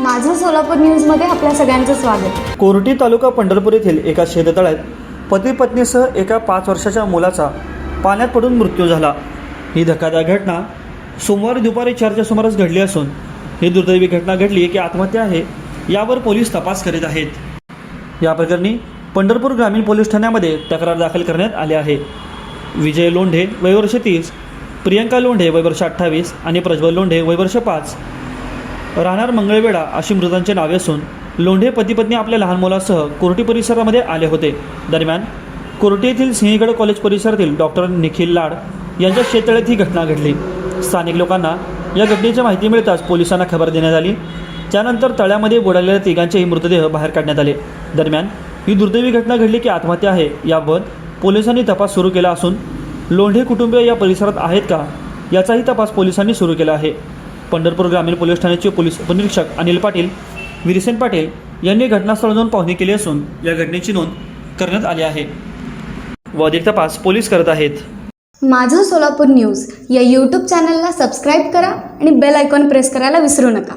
माझं सोलापूर न्यूजमध्ये आपल्या सगळ्यांचं स्वागत. कोरटी तालुका पंढरपूर येथील एका शेततळ्यात पती पत्नीसह एका पाच वर्षाच्या मुलाचा पाण्यात पडून मृत्यू झाला. ही धक्कादायक घटना सोमवारी दुपारी चारच्या सुमारास घडली असून ही दुर्दैवी घटना घडली की आत्महत्या आहे यावर पोलीस तपास करीत आहेत. या प्रकरणी पंढरपूर ग्रामीण पोलीस ठाण्यामध्ये तक्रार दाखल करण्यात आली आहे. विजय लोंढे वयवर्ष तीस प्रियंका लोंढे वयवर्ष अठ्ठावीस आणि प्रज्वल लोंढे वयवर्ष पाच राहणार मंगळवेढा अशी मृतांची नावे असून लोंढे पतीपत्नी आपल्या लहान मुलासह कोर्टी परिसरामध्ये आले होते. दरम्यान कोर्टी येथील सिंहगड कॉलेज परिसरातील डॉक्टर निखिल लाड यांच्या शेततळ्यात ही घटना घडली. स्थानिक लोकांना या घटनेची माहिती मिळताच पोलिसांना खबर देण्यात आली. त्यानंतर तळ्यामध्ये बुडालेल्या तिघांचेही मृतदेह बाहेर काढण्यात आले. दरम्यान ही दुर्दैवी घटना घडली की आत्महत्या आहे याबाबत पोलिसांनी तपास सुरू केला असून लोंढे कुटुंबीय या परिसरात आहेत का याचाही तपास पोलिसांनी सुरू केला आहे. पंढरपूर ग्रामीण पोलीस ठाण्याचे पोलीस उपनिरीक्षक अनिल पाटील विरिसेन पाटील यांनी घटनास्थळ जाऊन पाहणी केली असून या घटनेची नोंद करण्यात आली आहे. व अधिक तपास पोलीस करत आहेत. माझं सोलापूर न्यूज या यूट्यूब चॅनलला सबस्क्राईब करा आणि बेल आयकॉन प्रेस करायला विसरू नका.